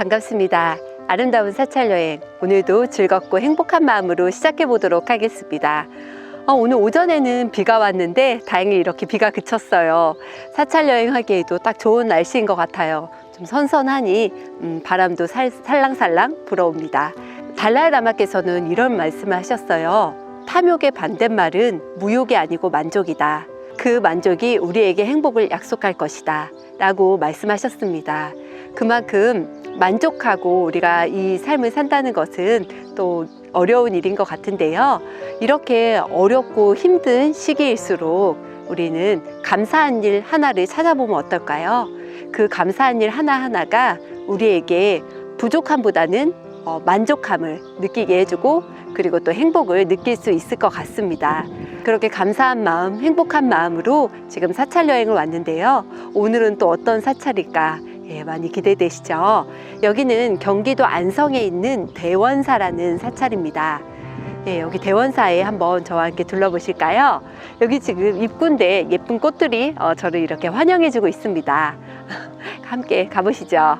반갑습니다. 아름다운 사찰 여행 오늘도 즐겁고 행복한 마음으로 시작해 보도록 하겠습니다. 어, 오늘 오전에는 비가 왔는데 다행히 이렇게 비가 그쳤어요. 사찰 여행하기에도 딱 좋은 날씨인 것 같아요. 좀 선선하니 음, 바람도 살, 살랑살랑 불어옵니다. 달라라마께서는 이런 말씀을 하셨어요. 탐욕의 반대말은 무욕이 아니고 만족이다. 그 만족이 우리에게 행복을 약속할 것이다. 라고 말씀하셨습니다. 그만큼 만족하고 우리가 이 삶을 산다는 것은 또 어려운 일인 것 같은데요. 이렇게 어렵고 힘든 시기일수록 우리는 감사한 일 하나를 찾아보면 어떨까요? 그 감사한 일 하나하나가 우리에게 부족함보다는 어, 만족함을 느끼게 해주고 그리고 또 행복을 느낄 수 있을 것 같습니다. 그렇게 감사한 마음, 행복한 마음으로 지금 사찰 여행을 왔는데요. 오늘은 또 어떤 사찰일까? 예, 많이 기대되시죠? 여기는 경기도 안성에 있는 대원사라는 사찰입니다. 예, 여기 대원사에 한번 저와 함께 둘러보실까요? 여기 지금 입구인데 예쁜 꽃들이 어, 저를 이렇게 환영해주고 있습니다. 함께 가보시죠.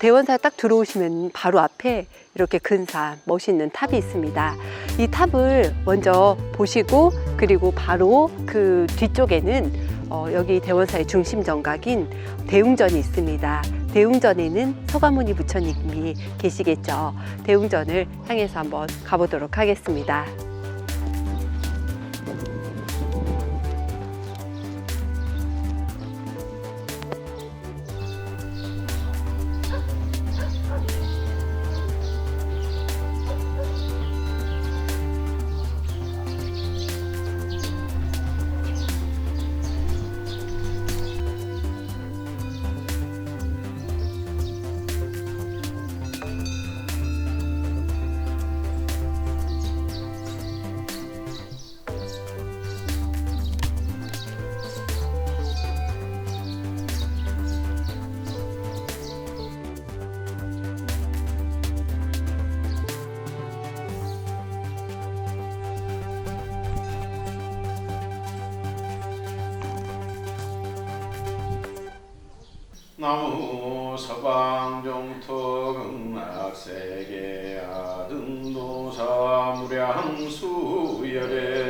대원사에 딱 들어오시면 바로 앞에 이렇게 근사 멋있는 탑이 있습니다. 이 탑을 먼저 보시고 그리고 바로 그 뒤쪽에는 어, 여기 대원사의 중심 정각인 대웅전이 있습니다. 대웅전에는 서가모니 부처님이 계시겠죠. 대웅전을 향해서 한번 가보도록 하겠습니다. 나무 서방종토 극락세계 아등도사 무량수 열애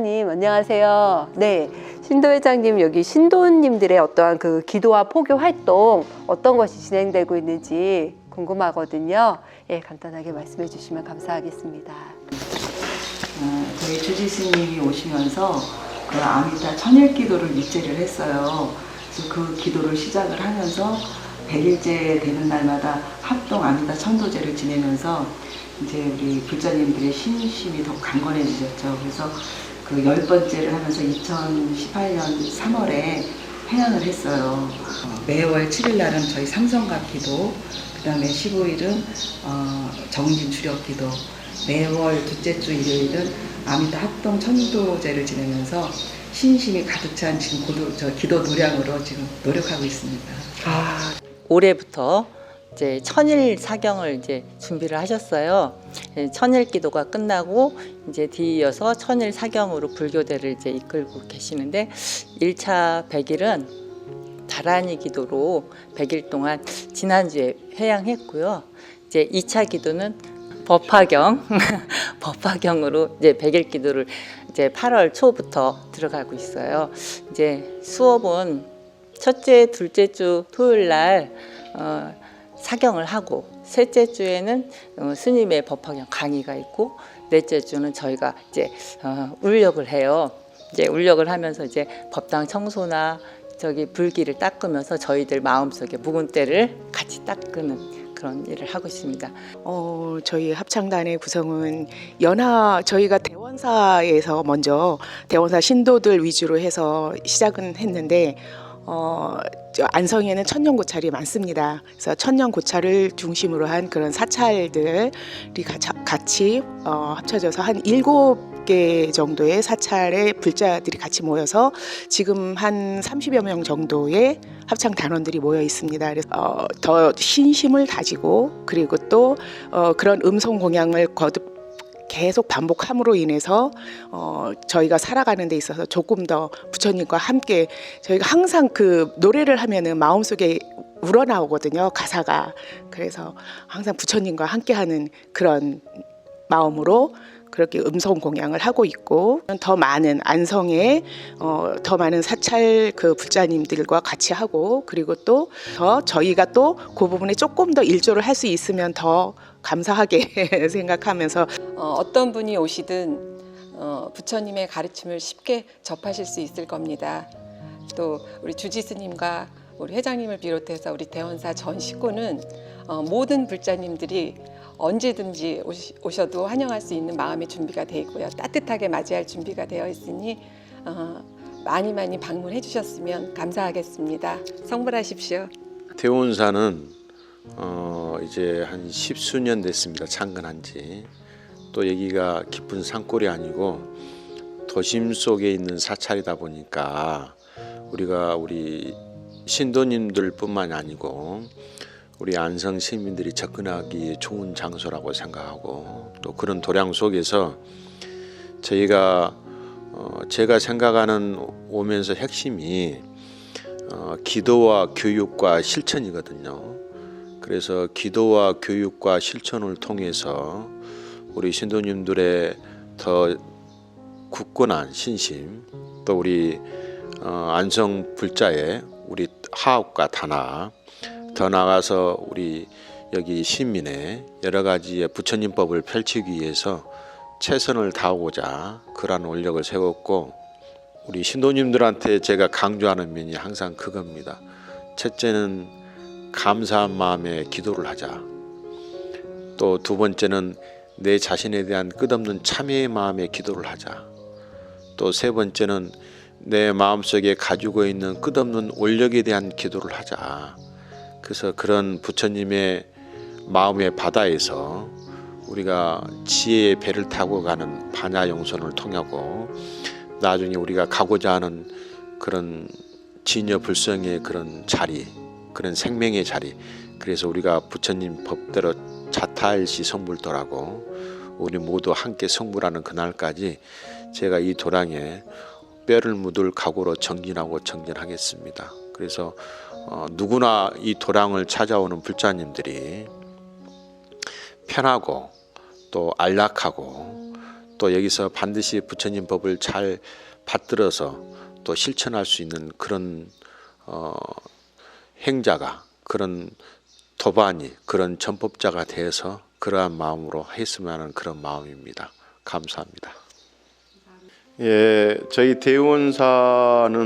회장님 안녕하세요. 네. 신도 회장님 여기 신도님들의 어떠한 그 기도와 포교 활동 어떤 것이 진행되고 있는지 궁금하거든요. 예, 간단하게 말씀해 주시면 감사하겠습니다. 어, 저희 주지 스님이 오시면서 그 아미타 천일 기도를 일제를 했어요. 그래서 그 기도를 시작을 하면서 100일째 되는 날마다 합동 아미타 천도제를 지내면서 이제 우리 불자님들의 신심이 더 강건해지셨죠. 그래서 그 열 번째를 하면서 2018년 3월에 회양을 했어요. 어, 매월 7일 날은 저희 삼성각 기도, 그 다음에 15일은 어, 정진 주력 기도, 매월 둘째 주 일요일은 아미타 합동 천도제를 지내면서 신심이 가득 찬 지금 고도, 저 기도 노량으로 지금 노력하고 있습니다. 아, 올해부터 이제 천일 사경을 이제 준비를 하셨어요. 예, 천일 기도가 끝나고 이제 뒤이어서 천일 사경으로 불교대를 이제 이끌고 계시는데 1차 100일은 다란이 기도로 100일 동안 지난주에 회양했고요. 이제 2차 기도는 법화경, 법화경으로 이제 100일 기도를 이제 8월 초부터 들어가고 있어요. 이제 수업은 첫째, 둘째 주 토요일 날 어, 사경을 하고 셋째 주에는 어, 스님의 법화경 강의가 있고 넷째 주는 저희가 이제 어, 울력을 해요. 이제 울력을 하면서 이제 법당 청소나 저기 불기를 닦으면서 저희들 마음속에 묵은 때를 같이 닦는 그런 일을 하고 있습니다. 어, 저희 합창단의 구성은 연하 저희가 대원사에서 먼저 대원사 신도들 위주로 해서 시작은 했는데 어, 저 안성에는 천년 고찰이 많습니다. 그래서 천년 고찰을 중심으로 한 그런 사찰들이 같이 어, 합쳐져서 한 일곱 개 정도의 사찰의 불자들이 같이 모여서 지금 한 30여 명 정도의 합창 단원들이 모여 있습니다. 그래서 어, 더 신심을 다지고 그리고 또 어, 그런 음성 공양을 거듭 계속 반복함으로 인해서 어, 저희가 살아가는 데 있어서 조금 더 부처님과 함께 저희가 항상 그 노래를 하면은 마음속에 우러나오거든요 가사가. 그래서 항상 부처님과 함께하는 그런 마음으로 그렇게 음성 공양을 하고 있고 더 많은 안성에 어, 더 많은 사찰 그 불자님들과 같이 하고 그리고 또 더 저희가 또 그 부분에 조금 더 일조를 할 수 있으면 더 감사하게 생각하면서 어, 어떤 분이 오시든 어, 부처님의 가르침을 쉽게 접하실 수 있을 겁니다. 또 우리 주지스님과 우리 회장님을 비롯해서 우리 대원사 전 식구는 어, 모든 불자님들이 언제든지 오시, 오셔도 환영할 수 있는 마음의 준비가 되어 있고요. 따뜻하게 맞이할 준비가 되어 있으니 어, 많이 많이 방문해 주셨으면 감사하겠습니다. 성불하십시오. 대원사는 어, 이제 한 십수년 됐습니다. 창건한 지. 또 여기가 깊은 산골이 아니고 도심 속에 있는 사찰이다 보니까 우리가 우리 신도님들뿐만이 아니고 우리 안성 시민들이 접근하기 좋은 장소라고 생각하고 또 그런 도량 속에서 저희가 어, 제가 생각하는 오면서 핵심이 어, 기도와 교육과 실천이거든요. 그래서 기도와 교육과 실천을 통해서 우리 신도님들의 더 굳건한 신심, 또 우리 어, 안성 불자의 우리 하업과 단합, 더 나아가서 우리 여기 시민의 여러 가지의 부처님법을 펼치기 위해서 최선을 다하고자 그러한 원력을 세웠고 우리 신도님들한테 제가 강조하는 면이 항상 그겁니다. 첫째는 감사한 마음에 기도를 하자. 또 두 번째는 내 자신에 대한 끝없는 참회의 마음에 기도를 하자. 또 세 번째는 내 마음속에 가지고 있는 끝없는 원력에 대한 기도를 하자. 그래서 그런 부처님의 마음의 바다에서 우리가 지혜의 배를 타고 가는 반야 용선을 통하고 나중에 우리가 가고자 하는 그런 진여 불성의 그런 자리, 그런 생명의 자리. 그래서 우리가 부처님 법대로 자타일시 성불도라고 우리 모두 함께 성불하는 그날까지 제가 이 도량에 뼈를 묻을 각오로 정진하고 정진하겠습니다. 그래서 어, 누구나 이 도량을 찾아오는 불자님들이 편하고 또 안락하고 또 여기서 반드시 부처님 법을 잘 받들어서 또 실천할 수 있는 그런 어, 행자가 그런 도반이 그런 전법자가 돼서 그러한 마음으로 했으면 하는 그런 마음입니다. 감사합니다. 예, 저희 대원사는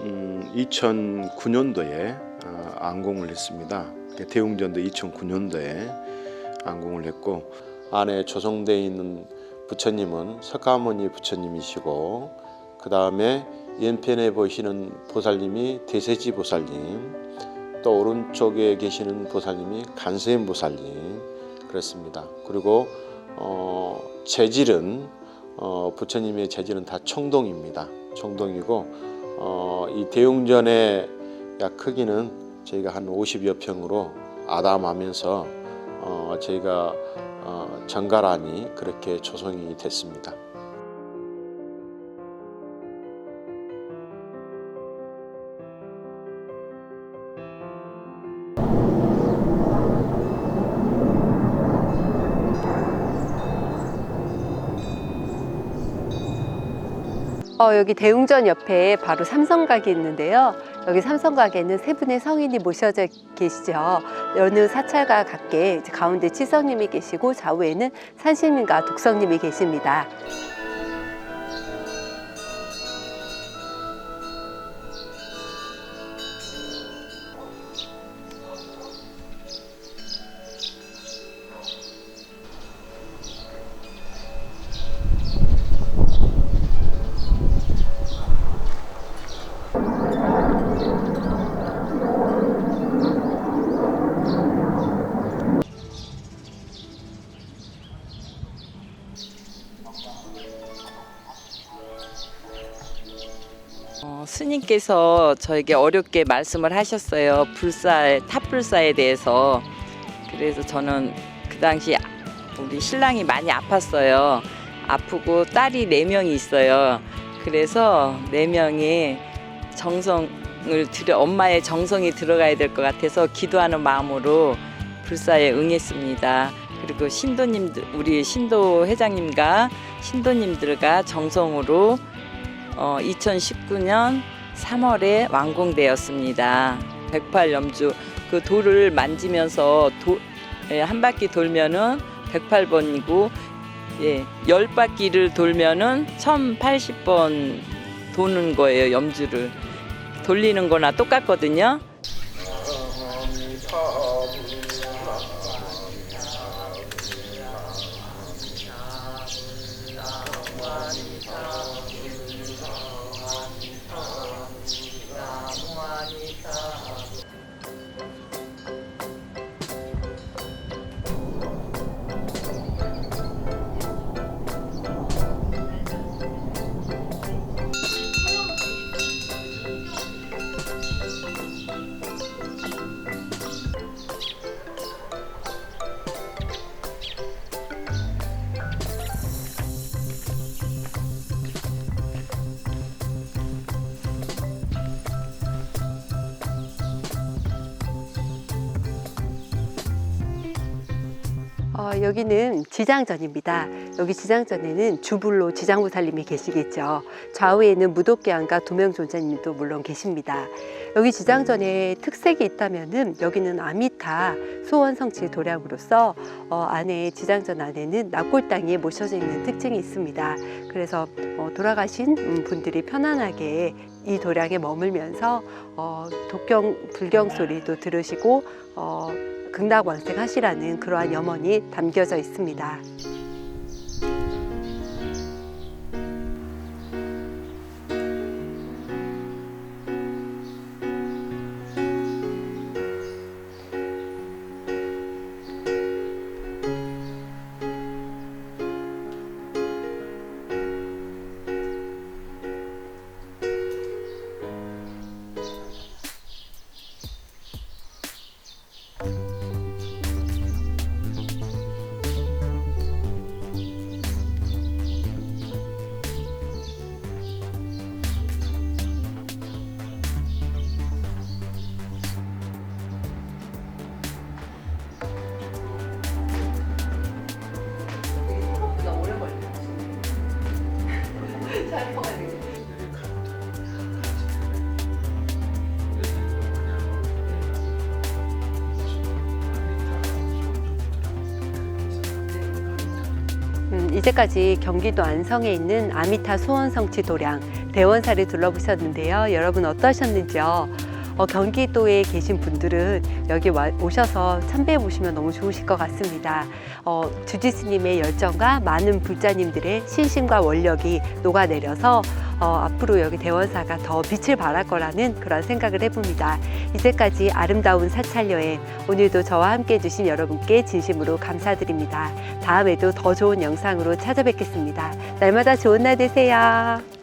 음, 2009년도에 어, 안공을 했습니다. 대웅전도 2009년도에 안공을 했고 안에 조성되어 있는 부처님은 석가모니 부처님이시고 그 다음에 연편에 보시는 보살님이 대세지 보살님 또 오른쪽에 계시는 보살님이 간세음 보살님 그렇습니다. 그리고 어, 재질은 어, 부처님의 재질은 다 청동입니다. 청동이고 어, 이 대웅전의 약 크기는 저희가 한 50여 평으로 아담하면서 어, 저희가 어, 정갈하니 그렇게 조성이 됐습니다. 어, 여기 대웅전 옆에 바로 삼성 가게 있는데요. 여기 삼성 가게는 세 분의 성인이 모셔져 계시죠. 어느 사찰과 같게 가운데 치성님이 계시고 좌우에는 산신님과 독성님이 계십니다. 어, 스님께서 저에게 어렵게 말씀을 하셨어요. 불사, 탑불사에 대해서. 그래서 저는 그 당시 우리 신랑이 많이 아팠어요. 아프고 딸이 네 명이 있어요. 그래서 네 명이 정성을 들여 엄마의 정성이 들어가야 될 것 같아서 기도하는 마음으로 불사에 응했습니다. 그리고 신도님들 우리 신도 회장님과 신도님들과 정성으로 어, 2019년 3월에 완공되었습니다. 108 염주 그 돌을 만지면서 도, 예, 한 바퀴 돌면은 108번이고 예, 10바퀴를 돌면은 1080번 도는 거예요, 염주를. 돌리는 거나 똑같거든요. 어, 여기는 지장전입니다. 여기 지장전에는 주불로 지장부 살림이 계시겠죠. 좌우에는 무도교환과 도명존자님도 물론 계십니다. 여기 지장전에 특색이 있다면은 여기는 아미타 소원성치 도량으로서 어, 안에 지장전 안에는 납골당이 모셔져 있는 특징이 있습니다. 그래서 어, 돌아가신 음, 분들이 편안하게 이 도량에 머물면서 어, 독경 불경 소리도 들으시고 어, 극락원생하시라는 그러한 염원이 담겨져 있습니다. 이제까지 경기도 안성에 있는 아미타 소원성치 도량 대원사를 둘러보셨는데요. 여러분 어떠셨는지요? 어, 경기도에 계신 분들은 여기 와, 오셔서 참배해 보시면 너무 좋으실 것 같습니다. 어, 주지스님의 열정과 많은 불자님들의 신심과 원력이 녹아내려서 어, 앞으로 여기 대원사가 더 빛을 발할 거라는 그런 생각을 해봅니다. 이제까지 아름다운 사찰 여행 오늘도 저와 함께 해주신 여러분께 진심으로 감사드립니다. 다음에도 더 좋은 영상으로 찾아뵙겠습니다. 날마다 좋은 날 되세요.